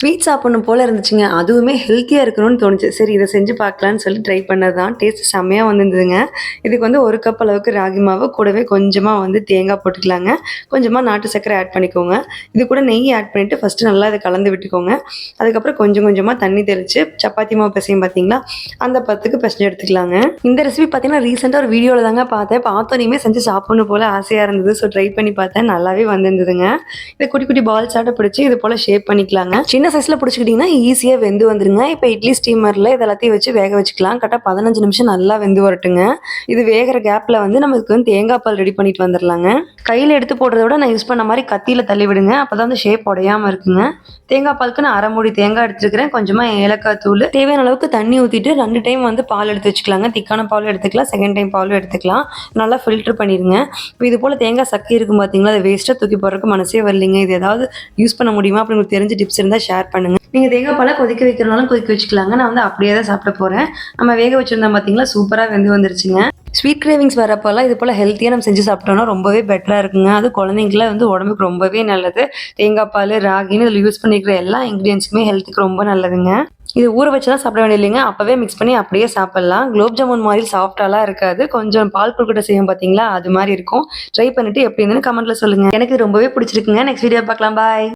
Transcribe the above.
Sweet சாப்பிடணும் போல் இருந்துச்சுங்க. அதுவுமே ஹெல்த்தியாக இருக்கணும்னு தோணுச்சு. சரி இதை செஞ்சு பார்க்கலான்னு சொல்லி ட்ரை பண்ணது தான் டேஸ்ட் செம்மையாக வந்துருந்துதுங்க. இதுக்கு வந்து ஒரு கப் அளவுக்கு ராகி மாவு கூடவே கொஞ்சமாக வந்து தேங்காய் போட்டுக்கலாங்க. கொஞ்சமாக நாட்டு சர்க்கரை ஆட் பண்ணிக்கோங்க. இது கூட நெய் ஆட் பண்ணிவிட்டு ஃபஸ்ட்டு நல்லா இதை கலந்து விட்டுக்கோங்க. அதுக்கப்புறம் கொஞ்சம் கொஞ்சமாக தண்ணி தெளித்து சப்பாத்தி மாவு பிசையும் பார்த்தீங்களா அந்த பத்துக்கு பிசைஞ்சு எடுத்துக்கலாங்க. இந்த ரெசிபி பார்த்தீங்கன்னா ரீசெண்டாக ஒரு வீடியோவில் தாங்க பார்த்தேன். பார்த்தோன்னே செஞ்சு சாப்பிடணும் போல் ஆசையாக இருந்தது. ஸோ ட்ரை பண்ணி பார்த்தேன். நல்லாவே வந்திருந்ததுங்க. இதை குட்டி குட்டி பால்ஸ் ஆட்ட பிடிச்சி இது போல் ஷேப் பண்ணிக்கலாங்க. சின்ன சைஸில் பிடிச்சிக்கிட்டிங்கன்னா ஈஸியாக வெந்து வந்துருங்க. இப்போ இட்லி ஸ்டீமரில் இது எல்லாத்தையும் வச்சு வேக வச்சுக்கலாம். கரெக்டாக பதினஞ்சு நிமிஷம் நல்லா வெந்து வரட்டுங்க. இது வேகிற கேப்பில் வந்து நமக்கு வந்து தேங்காய் பால் ரெடி பண்ணிட்டு வந்துடலாங்க கையில் எடுத்து போடுறத விட நான் யூஸ் பண்ண மாதிரி கத்தியில் தள்ளி விடுங்க. அப்போ தான் அந்த ஷேப் உடையாமல் இருக்குங்க. தேங்காய் பாலுக்கு நான் அரை மூடி தேங்காய் எடுத்துருக்கிறேன். கொஞ்சமாக ஏலக்காய் தூள். தேவையான அளவுக்கு தண்ணி ஊற்றிட்டு ரெண்டு டைம் வந்து பால் எடுத்து வச்சுக்கலாங்க. திக்கான பாலும் எடுத்துக்கலாம். செகண்ட் டைம் பாலும் எடுத்துக்கலாம். நல்லா ஃபில்டர் பண்ணிடுங்க. இப்போ இது போல் தேங்காய் சக்கை இருக்கும் பார்த்தீங்களா அதை வேஸ்ட்டாக தூக்கி போடுறதுக்கு மனசே வரலைங்க. இது ஏதாவது யூஸ் பண்ண முடியுமா? அப்படின்னு உங்களுக்கு தெரிஞ்ச டிப்ஸ் இருந்தால் ஷேர் பண்ணுங்க. நீங்கள் தேங்காய் பாலை கொதிக்க வைக்கிறனாலும் கொதிக்க வச்சுக்கலாங்க. நான் வந்து அப்படியே தான் சாப்பிட போகிறேன் நம்ம வேக வச்சுருந்தோம் பார்த்தீங்களா சூப்பராக வெந்து வந்துருச்சுங்க. ஸ்வீட் கிரேவிங்ஸ் வரப்போல்லாம் இது போல் ஹெல்த்தியாக நம்ம செஞ்சு சாப்பிட்டோம்னா ரொம்பவே பெட்டராக இருக்குங்க. அது குழந்தைங்களாம் வந்து உடம்புக்கு ரொம்பவே நல்லது. தேங்காய் பால் ராகின்னு இதில் யூஸ் பண்ணிக்கிற எல்லா இன்க்ரீடியன்ஸுமே ஹெல்த்துக்கு ரொம்ப நல்லதுங்க. இது ஊற வச்சு தான் சாப்பிட வேண்டிய இல்லைங்க. அப்போவே மிக்ஸ் பண்ணி அப்படியே சாப்பிட்லாம். குலோப் ஜாமுன் மாதிரி சாஃப்டாலாம் இருக்காது. கொஞ்சம் பால் கொழுக்கட்டை செய்யும் பார்த்தீங்களா அது மாதிரி இருக்கும். ட்ரை பண்ணிட்டு எப்படி இருந்துன்னு கமெண்ட்டில் சொல்லுங்கள் எனக்கு ரொம்பவே பிடிச்சிருக்குங்க. நெக்ஸ்ட் வீடியோ பார்க்கலாம். பாய்